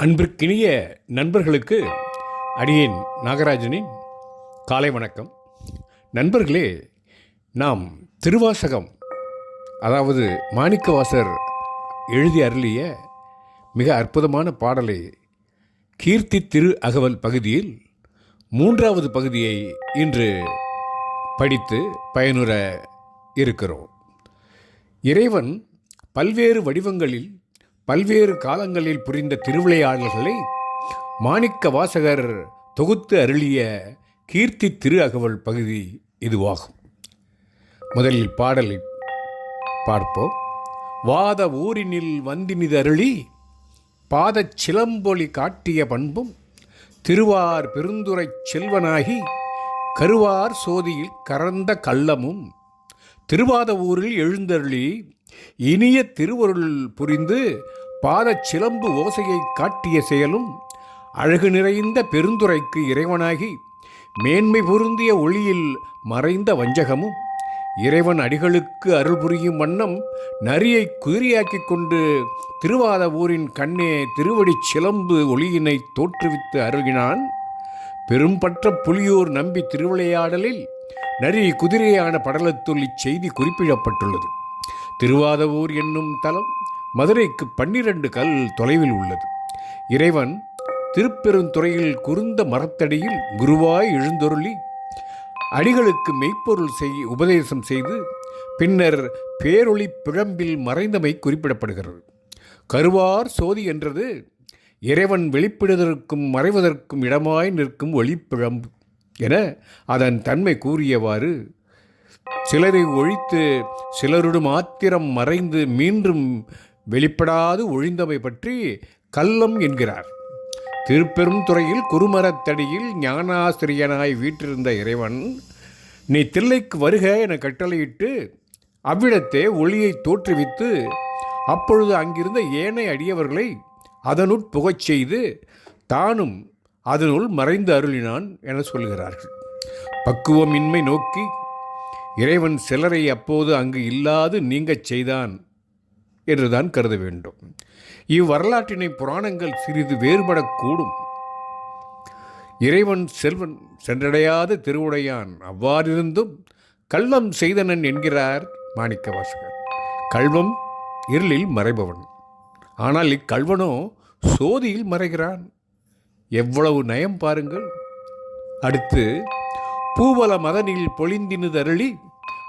அன்பிற்கினிய நண்பர்களுக்கு அடியேன் நாகராஜனின் காலை வணக்கம். நண்பர்களே நாம் திருவாசகம் அதாவது மாணிக்கவாசர் எழுதி அருளிய மிக அற்புதமான பாடலை கீர்த்தி திரு அகவல் பகுதியில் மூன்றாவது பகுதியை இன்று படித்து பயனுற இருக்கிறோம். இறைவன் பல்வேறு வடிவங்களில் பல்வேறு காலங்களில் புரிந்த திருவிளையாடல்களை மாணிக்க வாசகர் தொகுத்து அருளிய கீர்த்தி திரு அகவல் பகுதி இதுவாகும். முதலில் பாடலை பார்ப்போம். வாத ஊரினில் வந்தினிதருளி பாதச் சிலம்பொலி காட்டிய பண்பும் திருவார் பெருந்துரை செல்வனாகி கருவார் சோதியில் கறந்த கள்ளமும் திருவாத ஊரில் எழுந்தருளி இனிய திருவருள் புரிந்து பாதச்சிலம்பு ஓசையை காட்டிய செயலும் அழகு நிறைந்த பெருந்துரைக்கு இறைவனாகி மேன்மை பொருந்திய ஒளியில் மறைந்த வஞ்சகமும் இறைவன் அடிகளுக்கு அருள் புரியும் வண்ணம் நரியை குதிரையாக்கிக் கொண்டு திருவாத ஊரின் கண்ணே திருவடிச் சிலம்பு ஒளியினை தோற்றுவித்து அருகினான். பெரும்பற்ற புலியூர் நம்பி திருவிளையாடலில் நரி குதிரையான படலத்துள் இச்செய்தி குறிப்பிடப்பட்டுள்ளது. திருவாதவூர் என்னும் தலம் மதுரைக்கு பன்னிரண்டு கல் தொலைவில் உள்ளது. இறைவன் திருப்பெருந்துறையில் குறுந்த மரத்தடியில் குருவாய் எழுந்தொருளி அடிகளுக்கு மெய்ப்பொருள் செய் உபதேசம் செய்து பின்னர் பேரொளி பிழம்பில் மறைந்தமை குறிப்பிடப்படுகிறது. கருவார் சோதி என்றது இறைவன் வெளிப்பிடுவதற்கும் மறைவதற்கும் இடமாய் நிற்கும் ஒளிப்பிழம்பு என அதன் தன்மை கூறியவாறு சிலரை ஒழித்து சிலருடன் மாத்திரம் மறைந்து மீண்டும் வெளிப்படாது ஒழிந்தவை பற்றி கல்லம் என்கிறார். திருப்பெரும் துறையில் குருமரத்தடியில் ஞானாசிரியனாய் வீற்றிருந்த இறைவன் நீ தில்லைக்கு வருக என கட்டளையிட்டு அவ்விடத்தே ஒளியை தோற்றுவித்து அப்பொழுது அங்கிருந்த ஏனைய அடியவர்களை அதனுட் புகச் செய்து தானும் அதனுள் மறைந்து அருளினான் என சொல்கிறார்கள். பக்குவமின்மை நோக்கி இறைவன் சிலரை அப்போது அங்கு இல்லாது நீங்கச் செய்தான் என்றுதான் கருத வேண்டும். இவ்வரலாற்றினை புராணங்கள் சிறிது வேறுபடக்கூடும். இறைவன் செல்வன் சென்றடையாத திருவுடையான் அவ்வாறிருந்தும் கள்ளம் செய்தனன் என்கிறார் மாணிக்கவாசகர். கல்வம் இருளில் மறைபவன். ஆனால் இக்கல்வனோ சோதியில் மறைகிறான். எவ்வளவு நயம் பாருங்கள். அடுத்து பூவல மதனில் பொழிந்தினுதருளி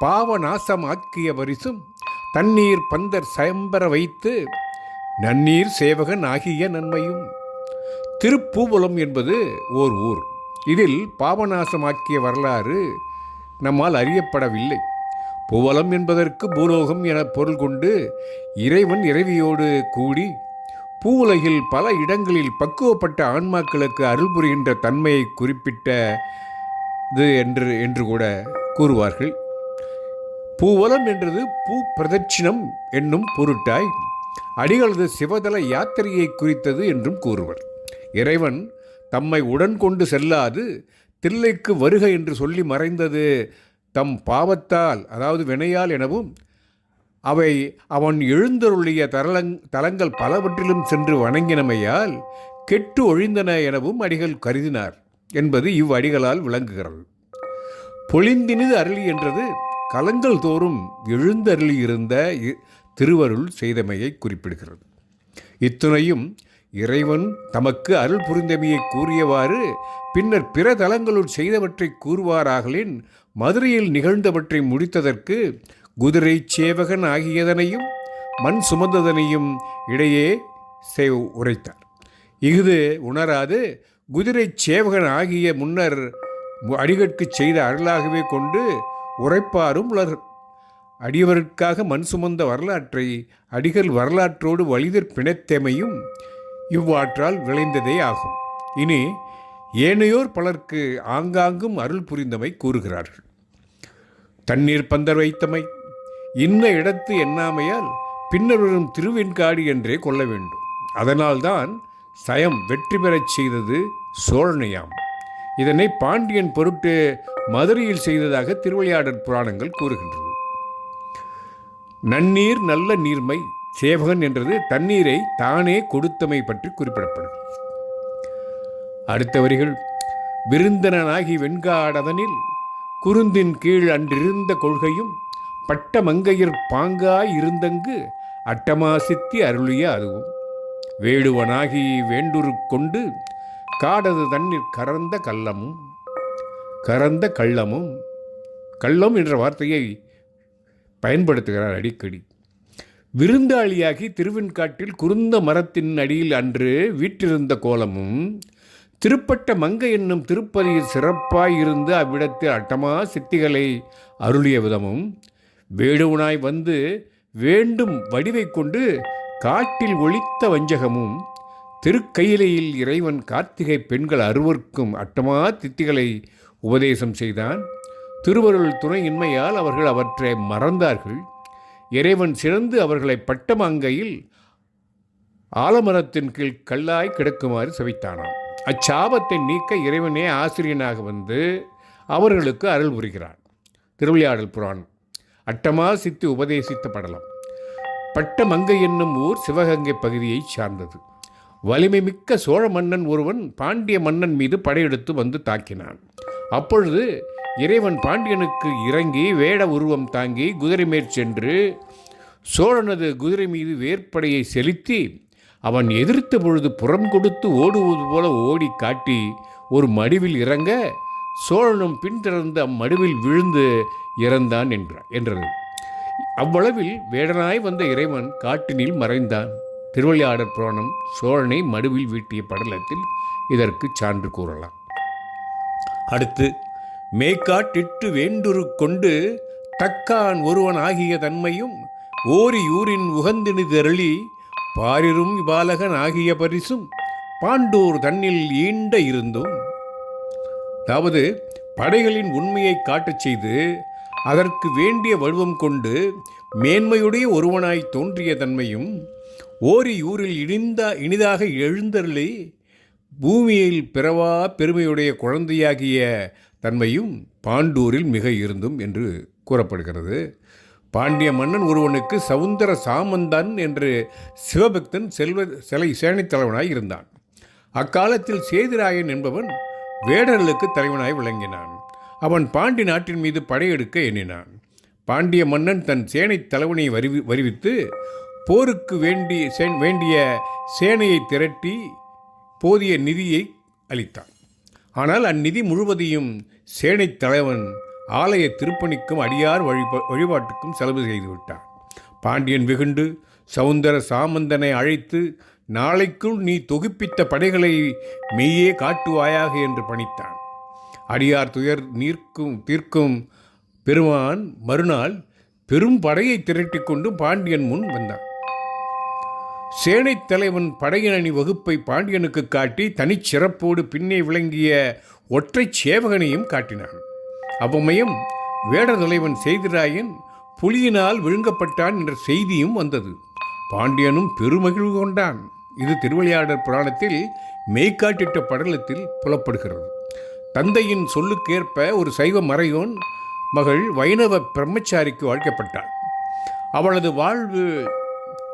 பாவநாசமாக்கிய வரிசும் ஆக்கிய தண்ணீர் பந்தர் சயம்பர வைத்து நன்னீர் சேவகன் ஆகிய நன்மையும். திருப்பூவலம் என்பது ஓர் ஊர். இதில் பாவநாசமாக்கிய வரலாறு நம்மால் அறியப்படவில்லை. பூவலம் என்பதற்கு பூலோகம் என பொருள் கொண்டு இறைவன் இறைவியோடு கூடி பூவுலகில் பல இடங்களில் பக்குவப்பட்ட ஆன்மாக்களுக்கு அருள் புரிகின்ற தன்மையை குறிப்பிட்ட இது என்று என்று கூட கூறுவார்கள். பூவலம் என்றது பூ பிரதட்சிணம் என்னும் பொருட்டாய் அடிகளது சிவதல யாத்திரையை குறித்தது என்றும் கூறுவர். இறைவன் தம்மை உடன் கொண்டு செல்லாது தில்லைக்கு வருக என்று சொல்லி மறைந்தது தம் பாவத்தால் அதாவது வினையால் எனவும் அவை அவன் எழுந்தருளிய தரலங் தலங்கள் பலவற்றிலும் சென்று வணங்கினமையால் கெட்டு ஒழிந்தன எனவும் அடிகள் கருதினார். என்பது இவ்வடிகளால் விளங்குகிறது. பொழிந்தினிது அருளி என்றது கலங்கள் தோறும் எழுந்தருளி இருந்த திருவருள் செய்தமையை குறிப்பிடுகிறது. இத்துணையும் இறைவன் தமக்கு அருள் புரிந்தமையை கூறியவாறு பின்னர் பிற தலங்களுள் செய்தவற்றை கூறுவாராகலின் மதுரையில் நிகழ்ந்தவற்றை முடித்ததற்கு குதிரை சேவகன் ஆகியதனையும் மண் சுமந்ததனையும் இடையே செய் உரைத்தார். இஃது உணராது குதிரை சேவகன் ஆகிய முன்னர் மு- அடிகட்குச் செய்த அருளாகவே கொண்டு உரைப்பாரும் உலர். அடியவருக்காக மண் சுமந்த வரலாற்றை அடிகள் வரலாற்றோடு வலிதர் பிணைத்தமையும் இவ்வாற்றால் விளைந்ததே ஆகும். இனி ஏனையோர் பலருக்கு ஆங்காங்கும் அருள் புரிந்தமை கூறுகிறார்கள். தண்ணீர் பந்தர் வைத்தமை இன்ன இடத்து எண்ணாமையால் பின்னர் வரும் திருவெண்காடு என்றே கொள்ள வேண்டும். அதனால்தான் சயம் வெற்றி பெறச் செய்தது சோழனையாம். இதனை பாண்டியன் பொருட்டு மதுரையில் செய்ததாக திருவிளையாடற் புராணங்கள் கூறுகின்றது நன்னீர் நல்ல நீர்மை சேவகன் என்றது தண்ணீரை தானே கொடுத்தமை பற்றி குறிப்பிடப்படும். அடுத்த வரிகள். விருந்தனாகி வெண்காடதனில் குருந்தின் கீழ் அன்றிருந்த கொள்கையும் பட்ட மங்கையர் பாங்காய் இருந்தங்கு அட்டமாசித்தி அருளிய அதுவும். வேடுவனாகி வேண்டுரு கொண்டு காடது தண்ணீர் கறந்த கள்ளமும் கறந்த கள்ளமும் கள்ளம் என்ற வார்த்தையை பயன்படுத்துகிறார் அடிக்கடி. விருந்தாளியாகி திருவெண்காட்டில் குருந்த மரத்தின் அடியில் அன்று வீற்றிருந்த கோலமும் திருப்பட்ட மங்கை என்னும் திருப்பதியில் சிறப்பாய் இருந்து அவ்விடத்தில் அட்டமா சித்திகளை அருளிய விதமும் வேடுவனாய் வந்து வேண்டும் வடிவை கொண்டு காட்டில் ஒளித்த வஞ்சகமும் திருக்கையிலையில் இறைவன் கார்த்திகை பெண்கள் அறுவர்க்கும் அட்டமா தித்திகளை உபதேசம் செய்தான். திருவருள் துணையின்மையால் அவர்கள் அவற்றை மறந்தார்கள். இறைவன் சிறந்து அவர்களை பட்டமங்கையில் ஆலமரத்தின் கீழ் கல்லாய் கிடக்குமாறு சவித்தானாம். அச்சாபத்தை நீக்க இறைவனே ஆசிரியனாக வந்து அவர்களுக்கு அருள் புரிகிறான். திருவிளையாடல் புராணம். அட்டமா சித்தி உபதேசித்த படலம். பட்டமங்கை என்னும் ஊர் சிவகங்கை பகுதியைச் சார்ந்தது. வலிமை மிக்க சோழ மன்னன் ஒருவன் பாண்டிய மன்னன் மீது படையெடுத்து வந்து தாக்கினான். அப்பொழுது இறைவன் பாண்டியனுக்கு இறங்கி வேட உருவம் தாங்கி குதிரை மேற்சென்று சோழனது குதிரை மீது வேற்படையை செலுத்தி அவன் எதிர்த்த பொழுது புறம் கொடுத்து ஓடுவது போல ஓடி காட்டி ஒரு மடிவில் இறங்க சோழனும் பின்தொடர்ந்து அம்மடுவில் விழுந்து இறந்தான் என்றார் என்றது. அவ்வளவில் வேடனாய் வந்த இறைவன் காட்டினில் மறைந்தான். திருவிளையாடற் புராணம் சோழனை மடுவில் வீட்டிய படலத்தில் இதற்கு சான்று கூறலாம். அடுத்து மேய்காட்டிட்டு வேண்டுரு கொண்டு தக்கான் ஒருவன் ஆகிய தன்மையும் ஓரியூரின் உகந்தினிதருளி பாரிரும் பாலகன் ஆகிய பரிசும் பாண்டூர் தன்னில் ஈண்ட இருந்தும். அதாவது படைகளின் உண்மையை காட்டச் செய்து அதற்கு வேண்டிய வலுவம் கொண்டு மேன்மையுடைய ஒருவனாய் தோன்றிய தன்மையும் ஓரியூரில் இனிந்த இனிதாக எழுந்தருளி பூமியில் பிறவா பெருமையுடைய குழந்தையாகிய தன்மையும் பாண்டூரில் மிக இருந்தும் என்று கூறப்படுகிறது. பாண்டிய மன்னன் ஒருவனுக்கு சவுந்தர சாமந்தன் என்று சிவபக்தன் செல்வ சிலை சேனைத்தலைவனாய் இருந்தான். அக்காலத்தில் சேதிராயன் என்பவன் வேடர்களுக்கு தலைவனாய் விளங்கினான். அவன் பாண்டி நாட்டின் மீது படையெடுக்க எண்ணினான். பாண்டிய மன்னன் தன் சேனை தலைவனை வருவி வருவித்து போருக்கு வேண்டிய வேண்டிய சேனையை திரட்டி போதிய நிதியை அளித்தான். ஆனால் அந்நிதி முழுவதையும் சேனை தலைவன் ஆலய திருப்பணிக்கும் அடியார் வழிபா வழிபாட்டுக்கும் செலவு செய்துவிட்டான் பாண்டியன் வெகுண்டு சவுந்தர சாமந்தனை அழைத்து நாளைக்குள் நீ தொகுப்பித்த படைகளை மெய்யே காட்டுவாயாக என்று பணித்தான். அடியார் துயர் நீர்க்கும் தீர்க்கும் பெருமான் மறுநாள் பெரும் படையை திரட்டி கொண்டு பாண்டியன் முன் வந்தான். சேனைத் தலைவன் படையணி வகுப்பை பாண்டியனுக்கு காட்டி தனிச்சிறப்போடு பின்னே விளங்கிய ஒற்றைச் சேவகனையும் காட்டினான். அவ்வமயம் வேட தலைவன் செய்திராயன் புலியினால் விழுங்கப்பட்டான் என்ற செய்தியும் வந்தது. பாண்டியனும் பெருமகிழ்வு கொண்டான். இது திருவிளையாடற் புராணத்தில் மெய்க்காட்டிட்ட படலத்தில் புலப்படுகிறது. தந்தையின் சொல்லுக்கேற்ப ஒரு சைவ மறையோன் மகள் வைணவ பிரம்மச்சாரிக்கு வாழ்க்கப்பட்டாள் அவளது வாழ்வு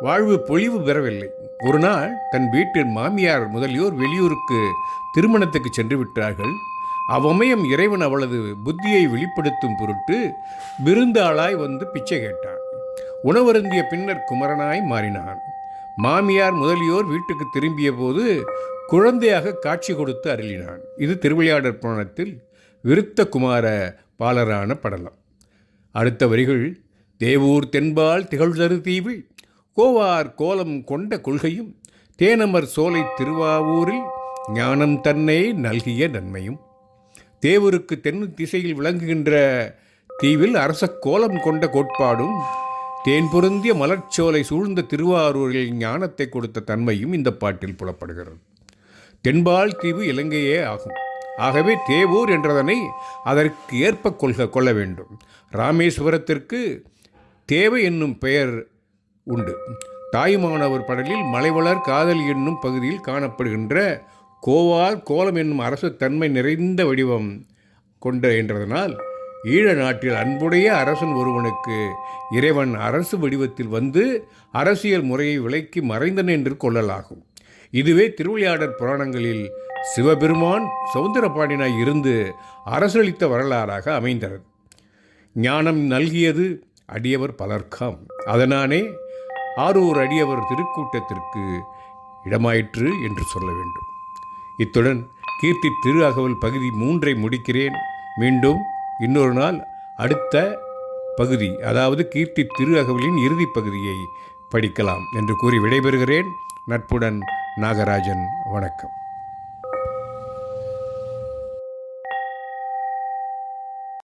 வாழ்வு பொழிவு பெறவில்லை. ஒரு நாள் தன் வீட்டில் மாமியார் முதலியோர் வெளியூருக்கு திருமணத்துக்கு சென்று விட்டார்கள். அவ்வமயம் இறைவன் அவளது புத்தியை வெளிப்படுத்தும் பொருட்டு விருந்தாளாய் வந்து பிச்சை கேட்டான் உணவருந்திய பின்னர் குமரனாய் மாறினான். மாமியார் முதலியோர் வீட்டுக்கு திரும்பிய போது குழந்தையாக காட்சி கொடுத்து அருளினான். இது திருவிளையாடற் புராணத்தில் விருத்த குமார பாலரான படலம். அடுத்த வரிகள் தேவூர் தென்பால் திகழ்தரு தீவில் கோவார் கோலம் கொண்ட கொள்கையும் தேனமர் சோலை திருவாவூரில் ஞானம் தன்னை நல்கிய நன்மையும். தேவூருக்கு தென் திசையில் விளங்குகின்ற தீவில் அரச கோலம் கொண்ட கோட்பாடும் தேன் பொருந்திய மலர்ச்சோலை சூழ்ந்த திருவாரூரில் ஞானத்தை கொடுத்த தன்மையும் இந்த பாட்டில் புலப்படுகிறது. தென்பால் தீவு இலங்கையே ஆகும். ஆகவே தேவூர் என்றதனை அதற்கு ஏற்ப கொள்க கொள்ள வேண்டும். ராமேஸ்வரத்திற்கு தேவை என்னும் பெயர் உண்டு. தாயுமானவர் படலில் மலைவளர் காதல் என்னும் பகுதியில் காணப்படுகின்ற கோவார் கோலம் என்னும் அரசு தன்மை நிறைந்த வடிவம் கொண்ட என்றதனால் ஈழ நாட்டில் அன்புடைய அரசன் ஒருவனுக்கு இறைவன் அரசு வடிவத்தில் வந்து அரசியல் முறையை விலக்கி மறைந்தன் என்று கொள்ளலாகும். இதுவே திருவிளையாடற் புராணங்களில் சிவபெருமான் சவுந்தரபாண்டியனாய் இருந்து அரசளித்த வரலாறாக அமைந்தது. ஞானம் நல்கியது அடியவர் பலர்க்காம். அதனானே ஆரூர் அடியவர் திருக்கூட்டத்திற்கு இடமாயிற்று என்று சொல்ல வேண்டும். இத்துடன் கீர்த்தி திரு அகவல் பகுதி மூன்றை முடிக்கிறேன். மீண்டும் இன்னொரு நாள் அடுத்த பகுதி அதாவது கீர்த்தி திரு அகவலின் இறுதிப் பகுதியை படிக்கலாம் என்று கூறி விடைபெறுகிறேன். நட்புடன் நாகராஜன் வணக்கம்.